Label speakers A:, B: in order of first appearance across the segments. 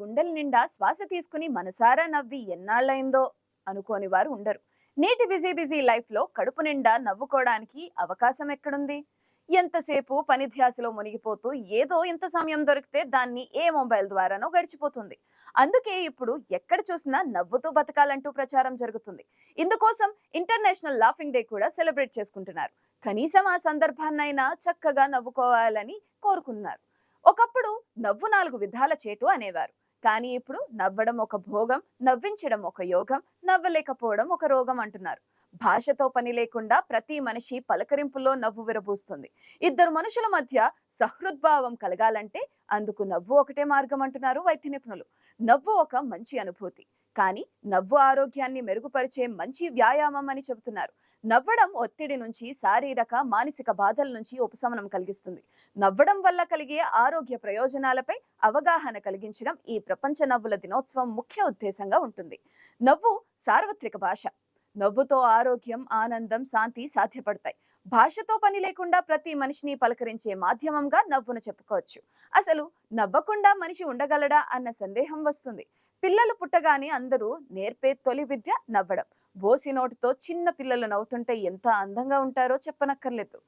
A: గుండెల నిండా శ్వాస తీసుకుని మనసారా నవ్వి ఎన్నాళ్ళైందో అనుకోని వారు ఉండరు. నేటి బిజీ బిజీ లైఫ్లో కడుపు నిండా నవ్వుకోవడానికి అవకాశం ఎక్కడుంది? ఎంతసేపు పని ధ్యాసలో మునిగిపోతూ ఏదో ఇంత సమయం దొరికితే దాన్ని ఏ మొబైల్ ద్వారానో గడిచిపోతుంది. అందుకే ఇప్పుడు ఎక్కడ చూసినా నవ్వుతూ బతకాలంటూ ప్రచారం జరుగుతుంది. ఇందుకోసం ఇంటర్నేషనల్ లాఫింగ్ డే కూడా సెలబ్రేట్ చేసుకుంటున్నారు. కనీసం ఆ సందర్భాన్నైనా చక్కగా నవ్వుకోవాలని కోరుకున్నారు ఒకప్పుడు నవ్వు నాలుగు విధాల చేటు అనేవారు. కానీ ఇప్పుడు నవ్వడం ఒక భోగం నవ్వించడం ఒక యోగం నవ్వలేకపోవడం ఒక రోగం అంటున్నారు. భాషతో పని లేకుండా ప్రతి మనిషి పలకరింపులో నవ్వు విరబూస్తుంది. ఇద్దరు మనుషుల మధ్య సహృద్భావం కలగాలంటే అందుకు నవ్వు ఒకటే మార్గం అంటున్నారు వైద్య నిపుణులు. నవ్వు ఒక మంచి అనుభూతి. కానీ నవ్వు ఆరోగ్యాన్ని మెరుగుపరిచే మంచి వ్యాయామం అని చెబుతున్నారు. నవ్వడం ఒత్తిడి నుంచి శారీరక మానసిక బాధల నుంచి ఉపశమనం కలిగిస్తుంది. నవ్వడం వల్ల కలిగే ఆరోగ్య ప్రయోజనాలపై అవగాహన కలిగించడం ఈ ప్రపంచ నవ్వుల దినోత్సవం ముఖ్య ఉద్దేశంగా ఉంటుంది. నవ్వు సార్వత్రిక భాష. నవ్వుతో ఆరోగ్యం ఆనందం శాంతి సాధ్యపడతాయి. భాషతో పని లేకుండా ప్రతి మనిషిని పలకరించే మాధ్యమంగా నవ్వును చెప్పుకోవచ్చు. అసలు నవ్వకుండా మనిషి ఉండగలడా అన్న సందేహం వస్తుంది. పిల్లలు పుట్టగానే అందరూ నేర్పే తొలి విద్య నవ్వడం. బోసి నోటితో చిన్న పిల్లలు నవ్వుతుంటే ఎంత అందంగా ఉంటారో చెప్పనక్కర్లేదు.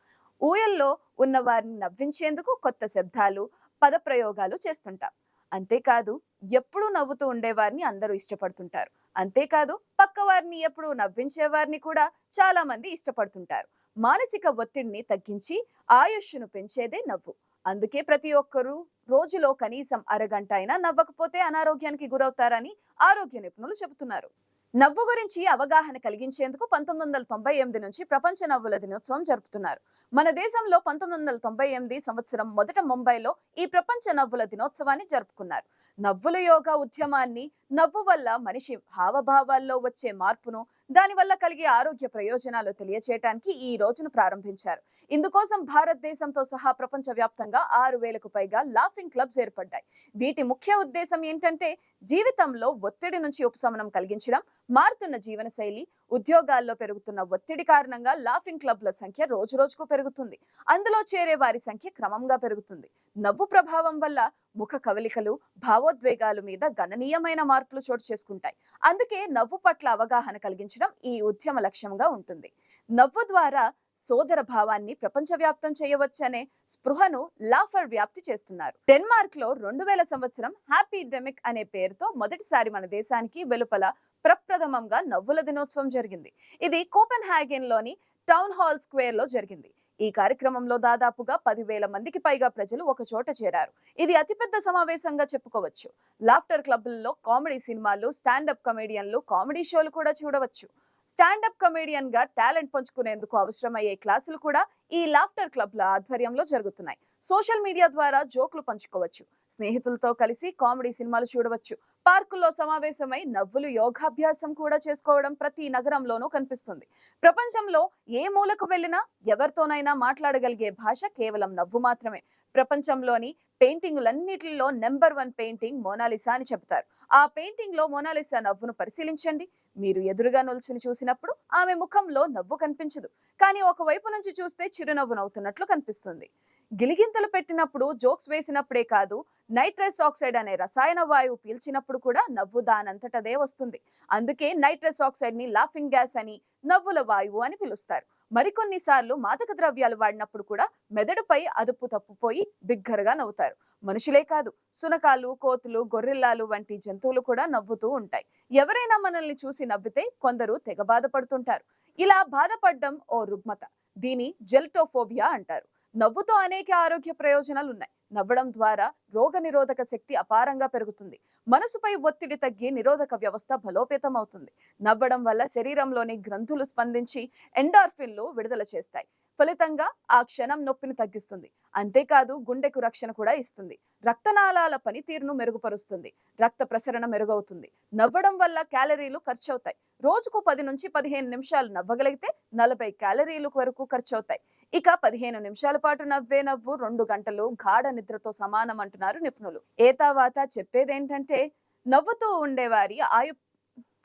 A: ఊయల్లో ఉన్న వారిని నవ్వించేందుకు కొత్త శబ్దాలు పదప్రయోగాలు చేస్తుంటాం. అంతేకాదు ఎప్పుడూ నవ్వుతూ ఉండేవారిని అందరూ ఇష్టపడుతుంటారు. అంతేకాదు పక్క వారిని ఎప్పుడు నవ్వించేవారిని కూడా చాలా మంది ఇష్టపడుతుంటారు. మానసిక ఒత్తిడిని తగ్గించి ఆయుష్ను పెంచేదే నవ్వు. అందుకే ప్రతి ఒక్కరూ రోజులో కనీసం అరగంట అయినా నవ్వకపోతే అనారోగ్యానికి గురవుతారని ఆరోగ్య నిపుణులు చెబుతున్నారు. నవ్వు గురించి అవగాహన కలిగించేందుకు పంతొమ్మిది వందల తొంభై ఎనిమిది నుంచి ప్రపంచ నవ్వుల దినోత్సవం జరుపుతున్నారు. మన దేశంలో పంతొమ్మిది వందల తొంభై ఎనిమిది సంవత్సరం మొదట ముంబైలో ఈ ప్రపంచ నవ్వుల దినోత్సవాన్ని జరుపుకున్నారు. నవ్వుల యోగా ఉద్యమాన్ని నవ్వు వల్ల మనిషి హావభావాల్లో వచ్చే మార్పును దానివల్ల కలిగే ఆరోగ్య ప్రయోజనాలు తెలియచేయటానికి ఈ రోజును ప్రారంభించారు. ఇందుకోసం భారతదేశంతో సహా ప్రపంచ వ్యాప్తంగా ఆరు వేలకు పైగా లాఫింగ్ క్లబ్స్ ఏర్పడ్డాయి. వీటి ముఖ్య ఉద్దేశం ఏంటంటే జీవితంలో ఒత్తిడి నుంచి ఉపశమనం కలిగించడం మారుతున్న జీవనశైలి ఉద్యోగాల్లో పెరుగుతున్న ఒత్తిడి కారణంగా లాఫింగ్ క్లబ్ల సంఖ్య రోజు రోజుకు పెరుగుతుంది. అందులో చేరే వారి సంఖ్య క్రమంగా పెరుగుతుంది. నవ్వు ప్రభావం వల్ల ముఖ కవలికలు భావోద్వేగాల మీద గణనీయమైన మార్పులు చోటు చేసుకుంటాయి. అందుకే నవ్వు పట్ల అవగాహన కలిగించడం ఈ ఉద్యమ లక్ష్యంగా ఉంటుంది. నవ్వు ద్వారా సోదర భావాన్ని ప్రపంచవ్యాప్తం చేయవచ్చనే స్పృహను లాఫర్ వ్యాప్తి చేస్తున్నారు. డెన్మార్క్లో రెండు వేల సంవత్సరం హ్యాపీ డెమిక్ అనే పేరుతో మొదటిసారి మన దేశానికి వెలుపల ప్రప్రథమంగా నవ్వుల దినోత్సవం జరిగింది. ఇది కోపెన్ హ్యాగెన్లోని టౌన్ హాల్ స్క్వేర్లో జరిగింది. ఈ కార్యక్రమంలో దాదాపుగా పదివేల మందికి పైగా ప్రజలు ఒక చోట చేరారు. ఇది అతిపెద్ద సమావేశంగా చెప్పుకోవచ్చు. లాఫ్టర్ క్లబ్లలో కామెడీ సినిమాలు స్టాండప్ కమెడియన్లు కామెడీ షోలు కూడా చూడవచ్చు. స్టాండప్ కమేడియన్గా టాలెంట్ పంచుకునేందుకు అవసరమయ్యే క్లాసులు కూడా ఈ లాఫ్టర్ క్లబ్ల ఆధ్వర్యంలో జరుగుతున్నాయి. సోషల్ మీడియా ద్వారా జోకులు పంచుకోవచ్చు స్నేహితులతో కలిసి కామెడీ సినిమాలు చూడవచ్చు పార్కుల్లో సమావేశమై నవ్వులు యోగాభ్యాసం కూడా చేసుకోవడం ప్రతి నగరంలోనూ కనిపిస్తుంది. ప్రపంచంలో ఏ మూలకు వెళ్ళినా ఎవరితోనైనా మాట్లాడగలిగే భాష కేవలం నవ్వు మాత్రమే. ప్రపంచంలోని పెయింటింగ్లన్నిటిలో number one painting Mona Lisa అని చెప్తారు ఆ పెయింటింగ్లో మోనాలిసా నవ్వును పరిశీలించండి. మీరు ఎదురుగా నిల్చుని చూసినప్పుడు ఆమె ముఖంలో నవ్వు కనిపించదు. కానీ ఒకవైపు నుంచి చూస్తే చిరునవ్వు నవ్వుతున్నట్లు కనిపిస్తుంది. గిలిగింతలు పెట్టినప్పుడు జోక్స్ వేసినప్పుడే కాదు నైట్రస్ ఆక్సైడ్ అనే రసాయన వాయువు పీల్చినప్పుడు కూడా నవ్వు దానంతటదే వస్తుంది. అందుకే నైట్రస్ ఆక్సైడ్ని లాఫింగ్ గ్యాస్ అని నవ్వుల వాయువు అని పిలుస్తారు. మరికొన్నిసార్లు మాదక ద్రవ్యాలు వాడినప్పుడు కూడా మెదడుపై అదుపు తప్పుపోయి బిగ్గరగా నవ్వుతారు. మనుషులే కాదు సునకాలు కోతులు గొర్రెల్లాలు వంటి జంతువులు కూడా నవ్వుతూ ఉంటాయి. ఎవరైనా మనల్ని చూసి నవ్వితే కొందరు తెగ బాధపడుతుంటారు. ఇలా బాధపడడం ఓ రుగ్మత. దీని జెల్టోఫోబియా అంటారు. నవ్వుతో అనేక ఆరోగ్య ప్రయోజనాలు ఉన్నాయి నవ్వడం ద్వారా రోగ నిరోధక శక్తి అపారంగా పెరుగుతుంది. మనసుపై ఒత్తిడి తగ్గి నిరోధక వ్యవస్థ బలోపేతం అవుతుంది నవ్వడం వల్ల శరీరంలోని గ్రంథులు స్పందించి ఎండార్ఫిన్లు విడుదల చేస్తాయి. ఫలితంగా ఆ క్షణం నొప్పిని తగ్గిస్తుంది. అంతేకాదు గుండెకు రక్షణ కూడా ఇస్తుంది. రక్తనాళాల పనితీరును మెరుగుపరుస్తుంది. రక్త ప్రసరణ మెరుగవుతుంది. నవ్వడం వల్ల క్యాలరీలు ఖర్చు అవుతాయి రోజుకు పది నుంచి పదిహేను నిమిషాలు నవ్వగలిగితే నలభై క్యాలరీలు వరకు ఖర్చు అవుతాయి ఇక పదిహేను నిమిషాల పాటు నవ్వే నవ్వు రెండు గంటలు గాఢ నిద్రతో సమానం అంటున్నారు నిపుణులు. ఏతావాత చెప్పేదేంటంటే నవ్వుతూ ఉండేవారి ఆయు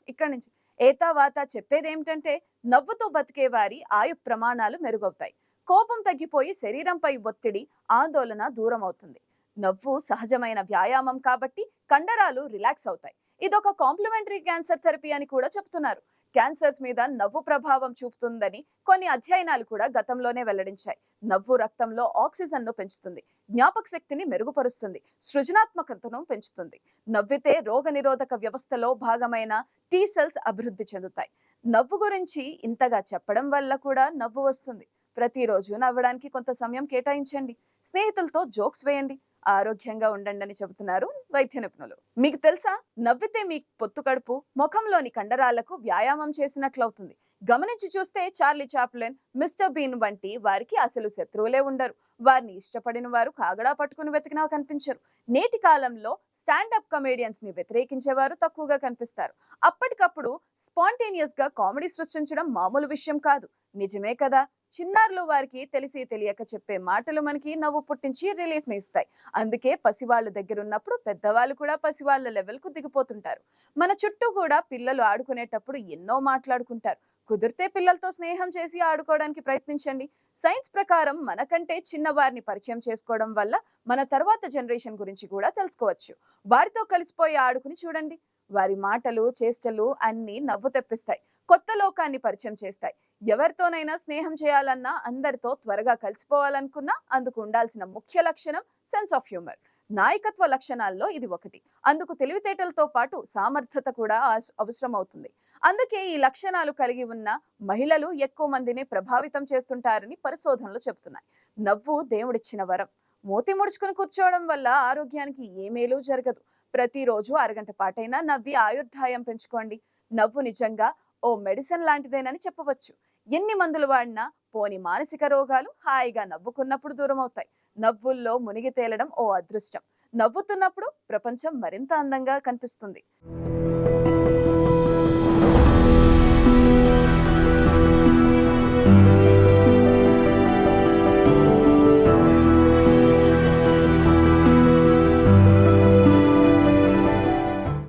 A: ఇక్కడి నుంచి ఏతావాత చెప్పేదేమిటంటే నవ్వుతూ బతికే వారి ఆయు ప్రమాణాలు మెరుగవుతాయి. కోపం తగ్గిపోయి శరీరంపై ఒత్తిడి ఆందోళన దూరం అవుతుంది నవ్వు సహజమైన వ్యాయామం కాబట్టి కండరాలు రిలాక్స్ అవుతాయి. ఇదొక కాంప్లిమెంటరీ క్యాన్సర్ థెరపీ అని కూడా చెప్తున్నారు. క్యాన్సర్స్ మీద నవ్వు ప్రభావం చూపుతుందని కొన్ని అధ్యయనాలు కూడా గతంలోనే వెల్లడించాయి. నవ్వు రక్తంలో ఆక్సిజన్ను పెంచుతుంది. జ్ఞాపక శక్తిని మెరుగుపరుస్తుంది. సృజనాత్మకతను పెంచుతుంది. నవ్వితే రోగనిరోధక వ్యవస్థలో భాగమైన టీ సెల్స్ అభివృద్ధి చెందుతాయి. నవ్వు గురించి ఇంతగా చెప్పడం వల్ల కూడా నవ్వు వస్తుంది. ప్రతిరోజు నవ్వడానికి కొంత సమయం కేటాయించండి. స్నేహితులతో జోక్స్ వేయండి. ఆరోగ్యంగా ఉండండి అని చెబుతున్నారు వైద్య నిపుణులు. మీకు తెలుసా? నవ్వితే మీ పొత్తు కడుపు ముఖంలోని కండరాలకు వ్యాయామం చేసినట్లవుతుంది. గమనించి చూస్తే చార్లీ చాప్లెన్ మిస్టర్ బీన్ వంటి వారికి అసలు శత్రువులే ఉండరు. వారిని ఇష్టపడిన వారు కాగడా పట్టుకుని వెతికినా కనిపించరు. నేటి కాలంలో స్టాండప్ కమేడియన్స్ని వ్యతిరేకించేవారు తక్కువగా కనిపిస్తారు. అప్పటికప్పుడు స్పాంటేనియస్గా కామెడీ సృష్టించడం మామూలు విషయం కాదు. నిజమే కదా? చిన్నారులు వారికి తెలిసి తెలియక చెప్పే మాటలు మనకి నవ్వు పుట్టించి రిలీఫ్ని ఇస్తాయి. అందుకే పసివాళ్ళ దగ్గర ఉన్నప్పుడు పెద్దవాళ్ళు కూడా పసివాళ్ళ లెవెల్కు దిగిపోతుంటారు. మన చుట్టూ కూడా పిల్లలు ఆడుకునేటప్పుడు ఎన్నో మాట్లాడుకుంటారు. కుదిరితే పిల్లలతో స్నేహం చేసి ఆడుకోవడానికి ప్రయత్నించండి. సైన్స్ ప్రకారం మనకంటే చిన్న వారిని పరిచయం చేసుకోవడం వల్ల మన తర్వాత జనరేషన్ గురించి కూడా తెలుసుకోవచ్చు. వారితో కలిసిపోయి ఆడుకుని చూడండి. వారి మాటలు చేష్టలు అన్నీ నవ్వు తెప్పిస్తాయి. కొత్త లోకాన్ని పరిచయం చేస్తాయి. ఎవరితోనైనా స్నేహం చేయాలన్నా అందరితో త్వరగా కలిసిపోవాలనుకున్నా అందుకు ఉండాల్సిన ముఖ్య లక్షణం సెన్స్ ఆఫ్ హ్యూమర్ నాయకత్వ లక్షణాల్లో ఇది ఒకటి. అందుకు తెలివితేటలతో పాటు సామర్థ్యత కూడా ఆస్- అవసరం అవుతుంది అందుకే ఈ లక్షణాలు కలిగి ఉన్న మహిళలు ఎక్కువ మందిని ప్రభావితం చేస్తుంటారని పరిశోధనలు చెబుతున్నాయి. నవ్వు దేవుడిచ్చిన వరం. మూతి ముడుచుకుని కూర్చోవడం వల్ల ఆరోగ్యానికి ఏ మేలు జరగదు. ప్రతిరోజు అరగంట పాటైనా నవ్వి ఆయుర్దాయం పెంచుకోండి. నవ్వు నిజంగా ఓ మెడిసిన్ లాంటిదేనని చెప్పవచ్చు. ఎన్ని మందులు వాడినా పోని మానసిక రోగాలు హాయిగా నవ్వుకున్నప్పుడు దూరం అవుతాయి నవ్వుల్లో మునిగి తేలడం ఓ అదృష్టం. నవ్వుతున్నప్పుడు ప్రపంచం మరింత అందంగా కనిపిస్తుంది.